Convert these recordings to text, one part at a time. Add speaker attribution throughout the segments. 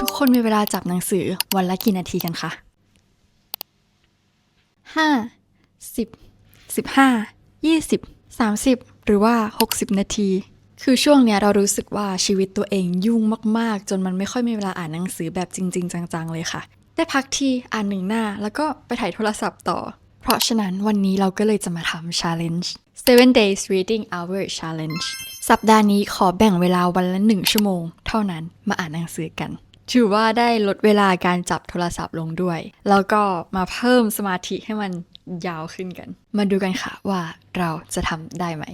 Speaker 1: ทุกคนมีเวลาจับหนังสือวันละกี่นาทีกันคะห้าสิบสิบห้ายี่สิบสามสิบหรือว่าหกสิบนาที คือช่วงเนี้ยเรารู้สึกว่าชีวิตตัวเองยุ่งมาก ๆ จนมันไม่ค่อยมีเวลาอ่านหนังสือแบบจริง ๆ จัง ๆ เลยค่ะ ได้พักทีอ่านหนึ่งหน้าแล้วก็ไปถ่ายโทรศัพท์ต่อ เพราะฉะนั้นวันนี้เราก็เลยจะมาทำ challenge 7 days reading hour challenge สัปดาห์นี้ขอแบ่งเวลาวันละหนึ่งชั่วโมง เท่านั้นมาอ่านหนังสือกัน ถือว่าได้ลดเวลาการจับโทรศัพท์ลงด้วย แล้วก็มาเพิ่มสมาธิให้มันยาวขึ้นกัน มาดูกันค่ะว่าเราจะทำได้ไหม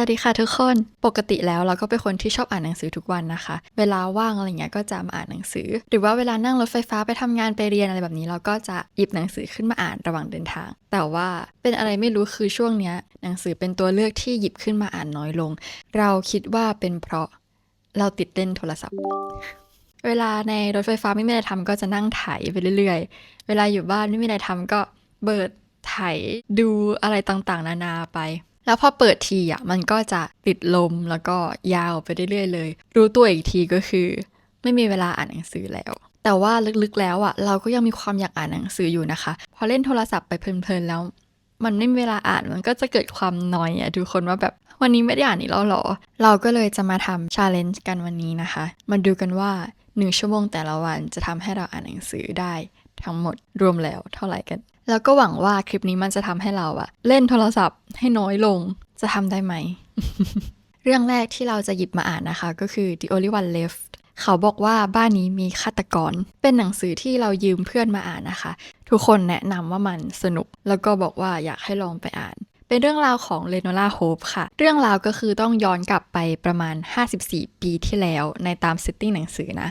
Speaker 1: วัสดีค่ะทุกคน ปกติแล้วเราก็เป็นคนที่ชอบอ่านหนังสือทุกวันนะคะ เวลาว่างอะไรเงี้ยก็จะมาอ่านหนังสือ หรือว่าเวลานั่งรถไฟฟ้าไปทำงานไปเรียนอะไรแบบนี้ เราก็จะหยิบหนังสือขึ้นมาอ่านระหว่างเดินทาง แต่ว่าเป็นอะไรไม่รู้คือช่วงเนี้ย หนังสือเป็นตัวเลือกที่หยิบขึ้นมาอ่านน้อยลง เราคิดว่าเป็นเพราะเราติดเล่นโทรศัพท์ เวลาในรถไฟฟ้าไม่มีอะไรทำก็จะนั่งไถไปเรื่อยๆ เวลาอยู่บ้านไม่มีอะไรทำก็เปิดไถดูอะไรต่างๆ นานาไป แล้วพอเปิดทีอะมันก็จะติดลมแล้วก็ยาวไปเรื่อยๆเลย รู้ตัวอีกทีก็คือ ไม่มีเวลาอ่านหนังสือแล้ว แต่ว่าลึกๆแล้วอะเราก็ยังมีความอยากอ่านหนังสืออยู่นะคะ พอเล่นโทรศัพท์ไปเพลินๆแล้ว มันไม่มีเวลาอ่านมันก็จะเกิดความนอยอะทุกคนว่าแบบวันนี้ไม่ได้อ่านอีกแล้วหรอ เราก็เลยจะมาทำชาเลนจ์กันวันนี้นะคะ มาดูกันว่าหนึ่งชั่วโมงแต่ละวันจะทำให้เราอ่านหนังสือได้ ทั้งหมดรวมแล้วเท่าไหร่กัน แล้วก็หวังว่าคลิปนี้มันจะทำให้เราอะเล่นโทรศัพท์ให้น้อยลงจะทำได้ไหม เรื่องแรกที่เราจะหยิบมาอ่านนะคะ ก็คือ The Only One Left เขาบอกว่าบ้านนี้มีฆาตกร เป็นหนังสือที่เรายืมเพื่อนมาอ่านนะคะ ทุกคนแนะนำว่ามันสนุก แล้วก็บอกว่าอยากให้ลองไปอ่าน เป็นเรื่องราวของเลโนล่าโฮปค่ะ เรื่องราวก็คือต้องย้อนกลับไปประมาณ 54 ปีที่แล้วในตามเซตติ้งหนังสือนะ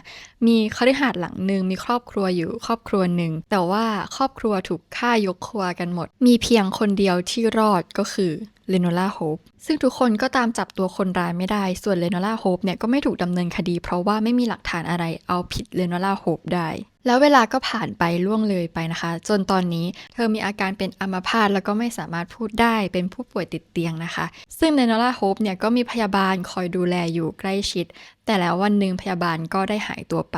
Speaker 1: มีคฤหาสน์หลังหนึ่งมีครอบครัวอยู่ครอบครัวหนึ่ง แต่ว่าครอบครัวถูกฆ่ายกครัวกันหมด มีเพียงคนเดียวที่รอดก็คือ เลโนล่าโฮปซึ่งทุกคนก็ตามจับตัวคนร้ายไม่ได้ ส่วนเลโนล่าโฮปเนี่ยก็ไม่ถูกดำเนินคดี เพราะว่าไม่มีหลักฐานอะไรเอาผิดเลโนล่าโฮปได้แล้วเวลาก็ผ่านไปล่วงเลยไปนะคะ จนตอนนี้เธอมีอาการเป็นอัมพาตแล้วก็ไม่สามารถพูดได้เป็นผู้ป่วยติดเตียงนะคะ ซึ่งเลโนล่าโฮปเนี่ยก็มีพยาบาลคอยดูแลอยู่ใกล้ชิด แต่แล้ววันหนึ่งพยาบาลก็ได้หายตัวไป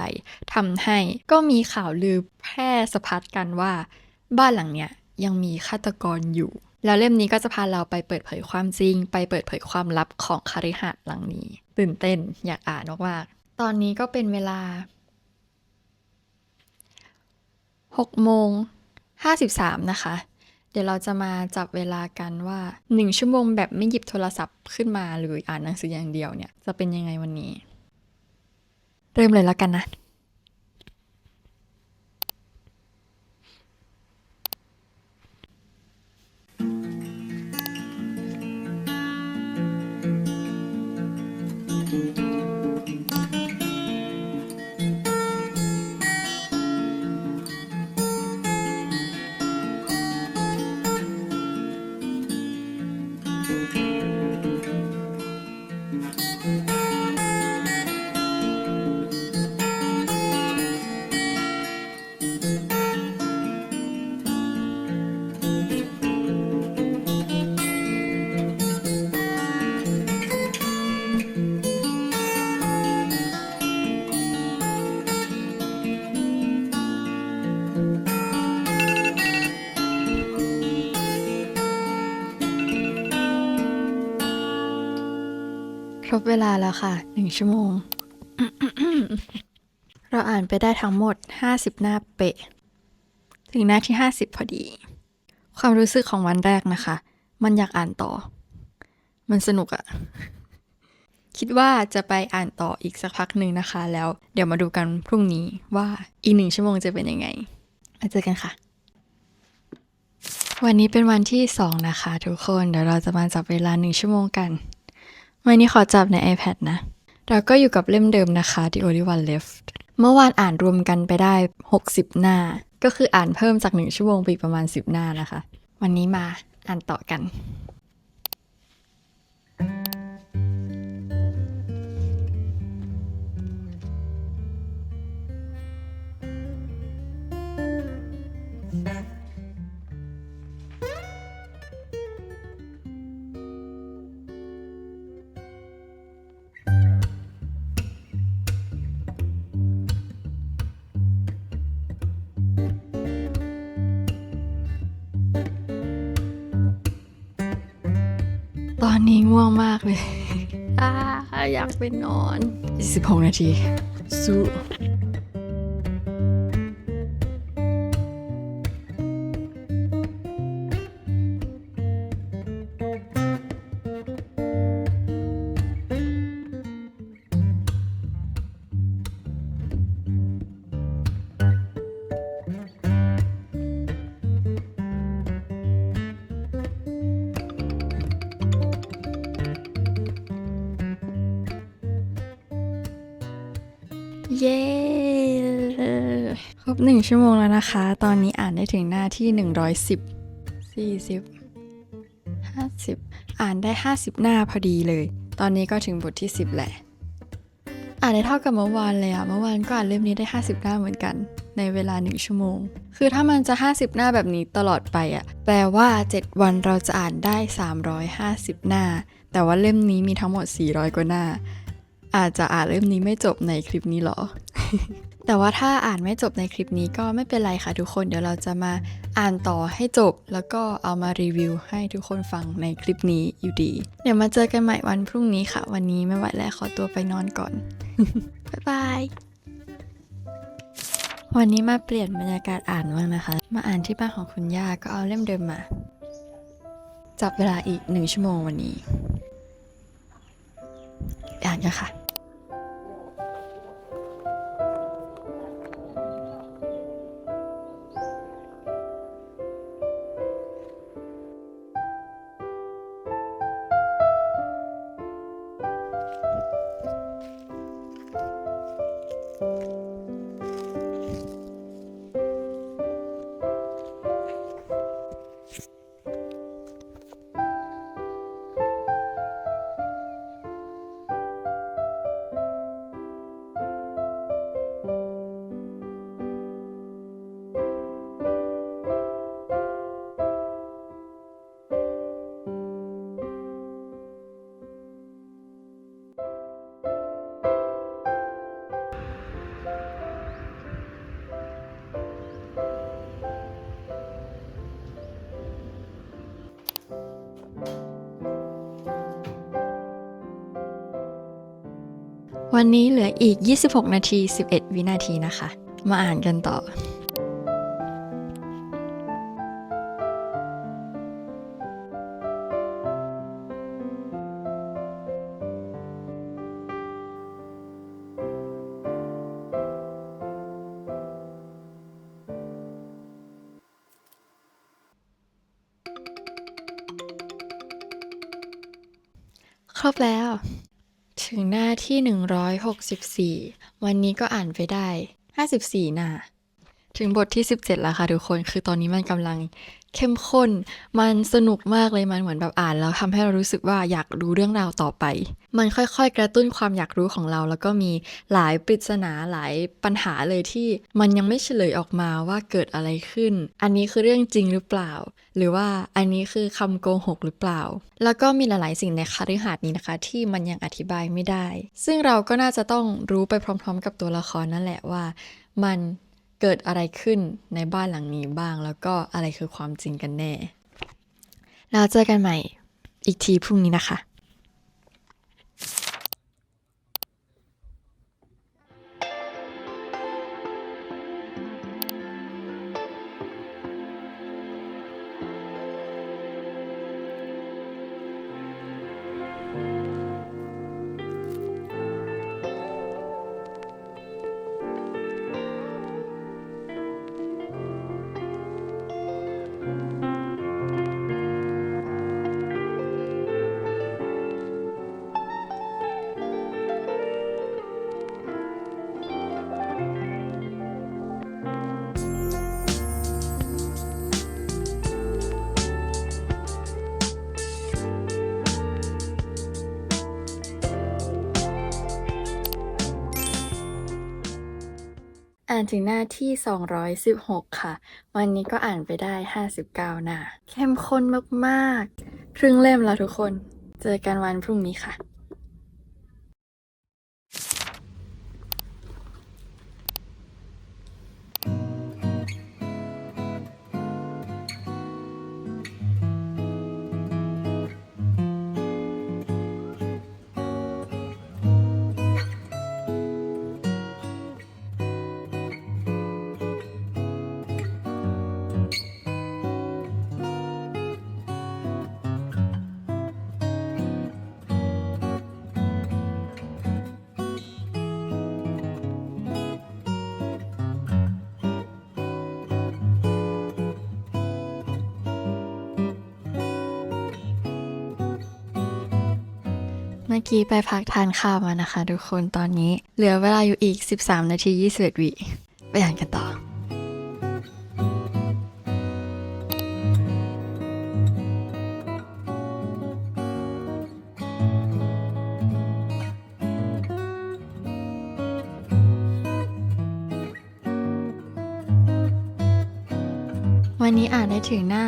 Speaker 1: ทำให้ก็มีข่าวลือแพร่สะพัดกันว่า บ้านหลังเนี้ยยังมีฆาตกรอยู่ แล้วเล่มนี้ก็จะพาเราไปเปิดเผยความจริง ไปเปิดเผยความลับของคาริหาสน์หลังนี้ ตื่นเต้นอยากอ่านมากๆตอนนี้ก็เป็นเวลา6โมง53 นะคะ เดี๋ยวเราจะมาจับเวลากันว่า 1 ชั่วโมงแบบไม่หยิบโทรศัพท์ขึ้นมาหรืออ่านหนังสืออย่างเดียวเนี่ย จะเป็นยังไงวันนี้ เริ่มเลยแล้วกันนะ ครบเวลาแล้วค่ะ หนึ่งชั่วโมง เราอ่านไปได้ทั้งหมด 50 หน้าเปะ ถึงหน้าที่ 50 พอดี ความรู้สึกของวันแรกนะคะ มันอยากอ่านต่อ มันสนุกอะคิดว่าจะไปอ่านต่ออีกสักพักหนึ่งนะคะ แล้วเดี๋ยวมาดูกันพรุ่งนี้ว่าอีกหนึ่งชั่วโมงจะเป็นยังไง มาเจอกันค่ะ วันนี้เป็นวันที่สองนะคะ ทุกคน เดี๋ยวเราจะมาจับเวลาหนึ่งชั่วโมงกัน วันนี้ขอจับใน iPad นะ เราก็อยู่กับเล่มเดิมนะคะ The Only One Left เมื่อวานอ่านรวมกันไปได้ 60 หน้า ก็คืออ่านเพิ่มจาก 1 ชั่วโมงไปอีกประมาณ 10 หน้านะคะ วันนี้มาอ่านต่อกัน ง่วงมากเลย อ่าอยากไปนอน 16 นาทีสู้ รบหนึ่งชั่วโมงแล้วนะคะ ตอนนี้อ่านได้ถึงหน้าที่ 110 40 50 อ่านได้ 50 หน้าพอดีเลย ตอนนี้ก็ถึงบทที่ 10แหละ อ่านได้เท่ากับเมื่อวานเลยอะเมื่อวานก็อ่านเล่มนี้ได้ 50 หน้าเหมือนกัน ในเวลา 1 ชั่วโมง คือถ้ามันจะ 50 หน้าแบบนี้ตลอดไปอะแปลว่า 7 วันเราจะอ่านได้ 350 หน้า แต่ว่าเล่มนี้มีทั้งหมด 400 กว่าหน้า อาจจะอ่านเล่มนี้ไม่จบในคลิปนี้หรอ แต่ว่าถ้าอ่านไม่จบในคลิปนี้ก็ไม่เป็นไรค่ะทุกคนเดี๋ยวเราจะมาอ่านต่อให้จบ แล้วก็เอามารีวิวให้ทุกคนฟังในคลิปนี้อยู่ดี เดี๋ยวมาเจอกันใหม่วันพรุ่งนี้ค่ะ วันนี้ไม่ไหวแล้วขอตัวไปนอนก่อน บ๊ายบายวันนี้มาเปลี่ยนบรรยากาศอ่านบ้างนะคะ มาอ่านที่บ้านของคุณย่าก็เอาเล่มเดิมมา จับเวลาอีกหนึ่งชั่วโมงวันนี้ อ่านกันค่ะ วันนี้เหลืออีก 26 นาที 11 วินาทีนะคะ มาอ่านกันต่อ 64 วันนี้ก็อ่านไปได้ 54 หน้า ถึงบทที่ 17 แล้วค่ะทุกคน คือตอนนี้มันกำลังเข้มข้น มันสนุกมากเลย มันเหมือนแบบอ่านแล้วทำให้เรารู้สึกว่าอยากรู้เรื่องราวต่อไป มันค่อยๆ กระตุ้นความอยากรู้ของเรา แล้วก็มีหลายปริศนาหลายปัญหาเลยที่มันยังไม่เฉลยออกมาว่าเกิดอะไรขึ้น อันนี้คือเรื่องจริงหรือเปล่า หรือว่าอันนี้คือคำโกหกหรือเปล่า แล้วก็มีหลายๆสิ่งในคฤหาสน์นี้นะคะ ที่มันยังอธิบายไม่ได้ ซึ่งเราก็น่าจะต้องรู้ไปพร้อม ๆ กับตัวละครนั่นแหละว่า มัน เกิดอะไรขึ้นในบ้านหลังนี้บ้าง แล้วก็อะไรคือความจริงกันแน่ แล้วเจอกันใหม่อีกทีพรุ่งนี้นะคะานถึงหน้าที่ 216 ค่ะ วันนี้ก็อ่านไปได้ 59 หน้า เข้มข้นมาก ๆ ครึ่งเล่มแล้วทุกคน เจอกันวันพรุ่งนี้ค่ะ มื่อกี้ไปพักทานข้าวมานะคะ ทุกคนตอนนี้เหลือเวลาอยู่อีก 13 นาที 21 วิไปอ่านกันต่อ นนี้อ่านได้ถึงหน้า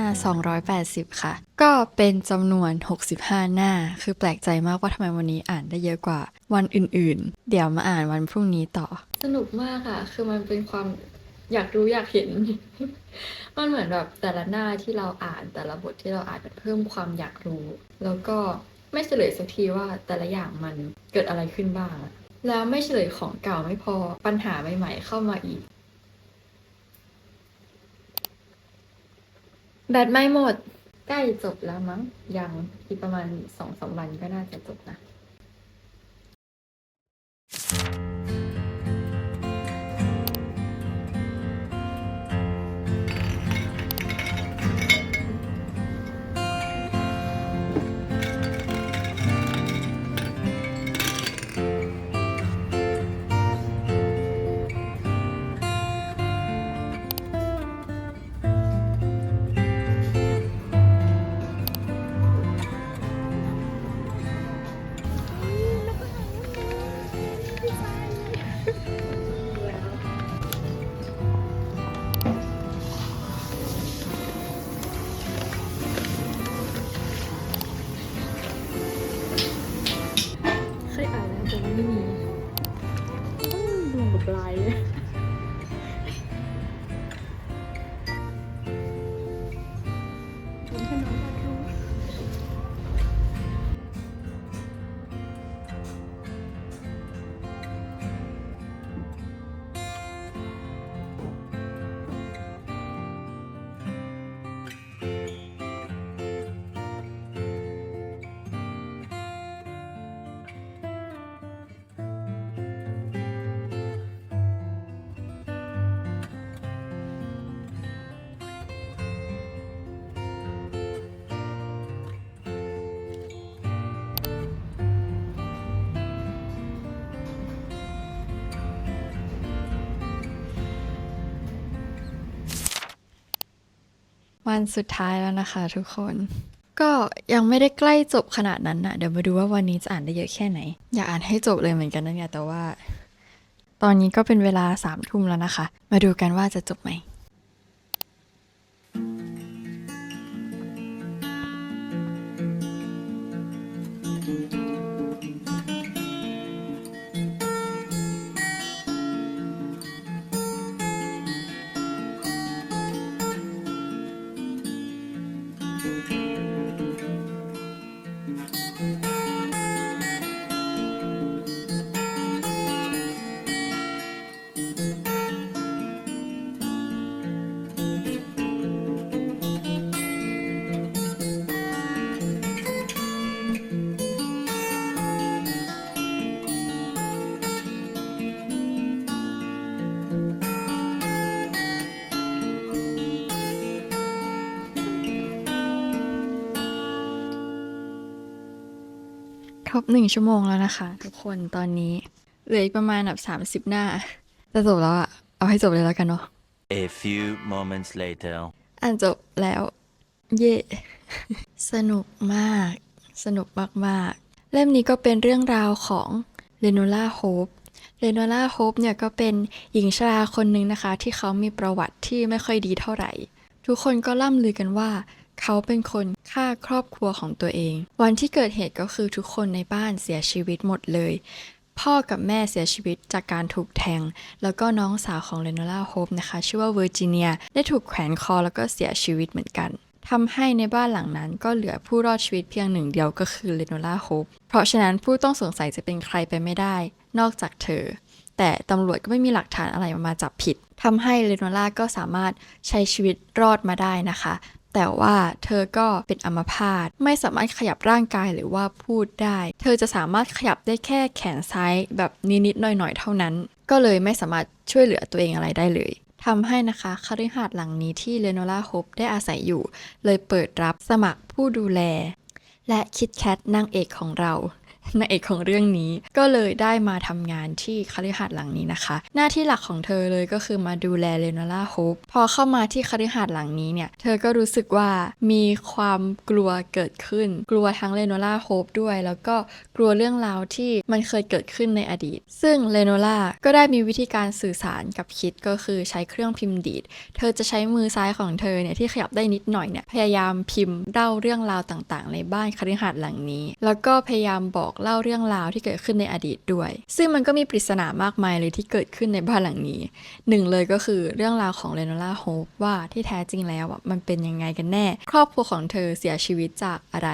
Speaker 1: 280 ค่ะ ก็เป็นจำนวน 65 หน้า คือแปลกใจมากว่าทำไมวันนี้อ่านได้เยอะกว่าวันอื่นๆ เดี๋ยวมาอ่านวันพรุ่งนี้ต่อ สนุกมากอะคือมันเป็นความอยากรู้อยากเห็น มันเหมือนแบบแต่ละหน้าที่เราอ่านแต่ละบทที่เราอ่านมันเพิ่มความอยากรู้ แล้วก็ไม่เฉลยสักทีว่าแต่ละอย่างมันเกิดอะไรขึ้นบ้าง แล้วไม่เฉลยของเก่าไม่พอปัญหาใหม่ๆเข้ามาอีก แบตไม่หมด ใกล้จบแล้วมั้ง ยังอีกประมาณสองสามวันก็น่าจะจบนะ วันสุดท้ายแล้วนะคะทุกคน ก็ยังไม่ได้ใกล้จบขนาดนั้นนะเดี๋ยวมาดูว่าวันนี้จะอ่านได้เยอะแค่ไหน อยากอ่านให้จบเลยเหมือนกันนั่นแหละแต่ว่า ตอนนี้ก็เป็นเวลาสามทุ่มแล้วนะคะ มาดูกันว่าจะจบไหม บหนึ่งชั่วโมงแล้วนะคะ ทุกคนตอนนี้เหลืออีกประมาณแบบสามสิบ30หน้า จะจบแล้วอะเอาให้จบเลยแล้วกันเนาะ
Speaker 2: A few moments later.
Speaker 1: อ่านจบแล้ว เย่ สนุกมาก สนุกมากๆ เล่มนี้ก็เป็นเรื่องราวของเลนูล่าโฮปเรโนล่าโฮปเนี่ยก็เป็นหญิงชราคนหนึ่งนะคะ ที่เขามีประวัติที่ไม่ค่อยดีเท่าไหร่ ทุกคนก็ล่ำลือกันว่า เขาเป็นคน ฆ่าครอบครัวของตัวเอง วันที่เกิดเหตุก็คือทุกคนในบ้านเสียชีวิตหมดเลย พ่อกับแม่เสียชีวิตจากการถูกแทง แล้วก็น้องสาวของเรโนล่าโฮปนะคะ ชื่อว่าเวอร์จิเนียได้ถูกแขวนคอแล้วก็เสียชีวิตเหมือนกันทำให้ในบ้านหลังนั้นก็เหลือผู้รอดชีวิตเพียงหนึ่งเดียวก็คือเรโนล่าโฮป เพราะฉะนั้นผู้ต้องสงสัยจะเป็นใครไปไม่ได้ นอกจากเธอ แต่ตำรวจก็ไม่มีหลักฐานอะไรมาจับผิดทำให้เรโนล่าก็สามารถใช้ชีวิตรอดมาได้นะคะ แต่ว่าเธอก็เป็นอัมพาตไม่สามารถขยับร่างกายหรือว่าพูดได้ เธอจะสามารถขยับได้แค่แขนซ้ายแบบนิดๆหน่อยๆเท่านั้น ก็เลยไม่สามารถช่วยเหลือตัวเองอะไรได้เลยทำให้นะคะคฤหาสน์หลังนี้ที่เลโนล่าโฮปได้อาศัยอยู่ เลยเปิดรับสมัครผู้ดูแล และคิดแคทนางเอกของเรา นางเอกของเรื่องนี้ก็เลยได้มาทำงานที่คฤหาสน์หลังนี้นะคะ หน้าที่หลักของเธอเลยก็คือมาดูแลเลโนล่าโฮปพอเข้ามาที่คฤหาสน์หลังนี้เนี่ย เธอก็รู้สึกว่ามีความกลัวเกิดขึ้น กลัวทั้งเลโนล่าโฮปด้วย แล้วก็กลัวเรื่องราวที่มันเคยเกิดขึ้นในอดีต ซึ่งเลโนล่าก็ได้มีวิธีการสื่อสารกับคิดก็คือใช้เครื่องพิมพ์ดีด เธอจะใช้มือซ้ายของเธอเนี่ยที่ขยับได้นิดหน่อยเนี่ยพยายามพิมพ์เล่าเรื่องราวต่างๆ ในบ้านคฤหาสน์หลังนี้ แล้วก็พยายามบอกเล่าเรื่องราวที่เกิดขึ้นในอดีตด้วย ซึ่งมันก็มีปริศนามากมายเลยที่เกิดขึ้นในบ้านหลังนี้ หนึ่งเลยก็คือเรื่องราวของเรโนล่าโฮปว่าที่แท้จริงแล้วมันเป็นยังไงกันแน่ ครอบครัวของเธอเสียชีวิตจากอะไร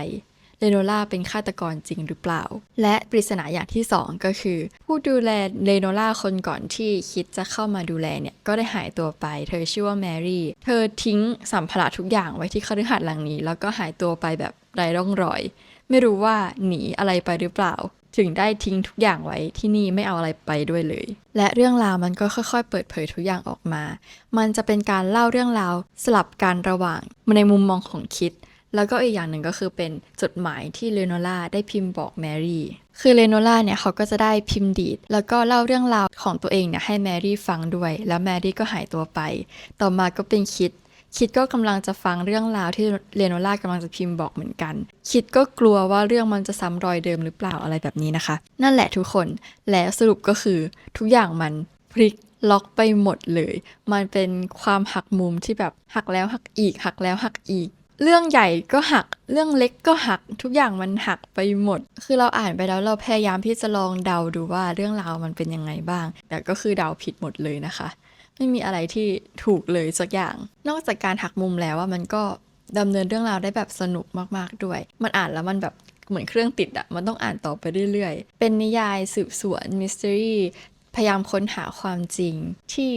Speaker 1: เรโนล่าเป็นฆาตกรจริงหรือเปล่า และปริศนาอย่างที่ 2 ก็คือ ผู้ดูแลเรโนล่าคนก่อนที่คิดจะเข้ามาดูแลเนี่ย ก็ได้หายตัวไป เธอชื่อว่าแมรี่ เธอทิ้งสัมภาระทุกอย่างไว้ที่คฤหาสน์หลังนี้ แล้วก็หายตัวไปแบบไร้ร่องรอย ไม่รู้ว่าหนีอะไรไปหรือเปล่า ถึงได้ทิ้งทุกอย่างไว้ที่นี่ไม่เอาอะไรไปด้วยเลย และเรื่องราวมันก็ค่อยๆ เปิดเผยทุกอย่างออกมา มันจะเป็นการเล่าเรื่องราวสลับกันระหว่างในมุมมองของคิดแล้วก็อีกอย่างหนึ่งก็คือเป็นจดหมายที่เลโนล่าได้พิมพ์บอกแมรี่ คือเลโนล่าเนี่ยเขาก็จะได้พิมพ์ดีด แล้วก็เล่าเรื่องราวของตัวเองเนี่ยให้แมรี่ฟังด้วย แล้วแมรี่ก็หายตัวไป ต่อมาก็เป็นคิด คิดก็กำลังจะฟังเรื่องราวที่เลโนล่ากำลังจะพิมพ์บอกเหมือนกัน คิดก็กลัวว่าเรื่องมันจะซ้ำรอยเดิมหรือเปล่าอะไรแบบนี้นะคะ นั่นแหละทุกคน และสรุปก็คือทุกอย่างมันพลิกล็อกไปหมดเลย มันเป็นความหักมุมที่แบบหักแล้วหักอีก หักแล้วหักอีก เรื่องใหญ่ก็หัก เรื่องเล็กก็หัก ทุกอย่างมันหักไปหมด คือเราอ่านไปแล้วเราพยายามที่จะลองเดาดูว่าเรื่องราวมันเป็นยังไงบ้าง แต่ก็คือเดาผิดหมดเลยนะคะ ไม่มีอะไรที่ถูกเลยสักอย่าง นอกจากการหักมุมแล้วว่ามันก็ดำเนินเรื่องราวได้แบบสนุกมาก ๆ ด้วย มันอ่านแล้วมันแบบเหมือนเครื่องติดอะมันต้องอ่านต่อไปเรื่อย ๆ เป็นนิยายสืบสวนมิส t ต r y พยายามค้นหาความจริงที่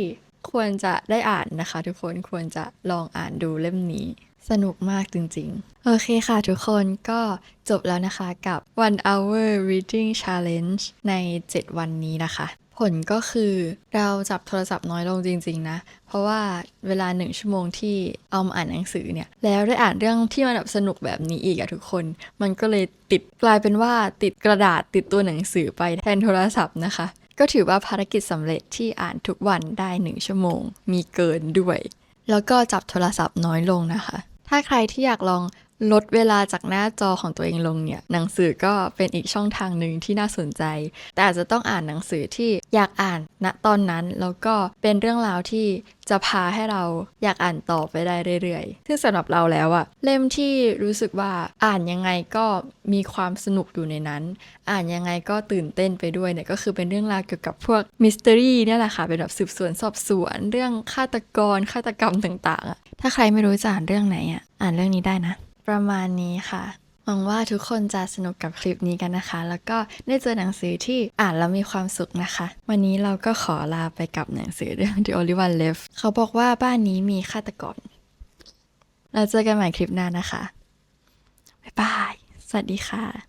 Speaker 1: ควรจะได้อ่านนะคะ ทุกคนควรจะลองอ่านดูเล่มนี้ สนุกมากจริง ๆ โอเคค่ะทุกคนก็จบแล้วนะคะกับ one hour reading challenge ใน 7 วันนี้นะคะ ผลก็คือเราจับโทรศัพท์น้อยลงจริง ๆ นะ เพราะว่าเวลาหนึ่งชั่วโมงที่เอามาอ่านหนังสือเนี่ย แล้วได้อ่านเรื่องที่มันแบบสนุกแบบนี้อีกอะทุกคน มันก็เลยติดกลายเป็นว่าติดกระดาษติดตัวหนังสือไปแทนโทรศัพท์นะคะ ก็ถือว่าภารกิจสำเร็จที่อ่านทุกวันได้หนึ่งชั่วโมง มีเกินด้วย แล้วก็จับโทรศัพท์น้อยลงนะคะ ถ้าใครที่อยากลอง ลดเวลาจากหน้าจอของตัวเองลงเนี่ยหนังสือก็เป็นอีกช่องทางหนึ่งที่น่าสนใจ แต่อาจจะต้องอ่านหนังสือที่อยากอ่านณตอนนั้น แล้วก็เป็นเรื่องราวที่จะพาให้เราอยากอ่านต่อไปได้เรื่อยๆ ซึ่งสำหรับเราแล้วอะเล่มที่รู้สึกว่าอ่านยังไงก็มีความสนุกอยู่ในนั้น อ่านยังไงก็ตื่นเต้นไปด้วยเนี่ยก็คือเป็นเรื่องราวเกี่ยวกับพวกมิส t ต r y เนี่ยแหละค่ะเป็นแบบสืบสวนสอบสวนเรื่องฆาตกรฆาตกรรมต่างๆอะถ้าใครไม่รู้จะอ่านเรื่องไหนอะอ่านเรื่องนี้ได้นะ ประมาณนี้ค่ะหวังว่าทุกคนจะสนุกกับคลิปนี้กันนะคะ แล้วก็ได้เจอหนังสือที่อ่านแล้วมีความสุขนะคะ วันนี้เราก็ขอลาไปกับหนังสือเรื่อง The Only One Left เขาบอกว่าบ้านนี้มีฆาตกรเราเจอกันใหม่คลิปหน้านะคะ บ๊ายบาย สวัสดีค่ะ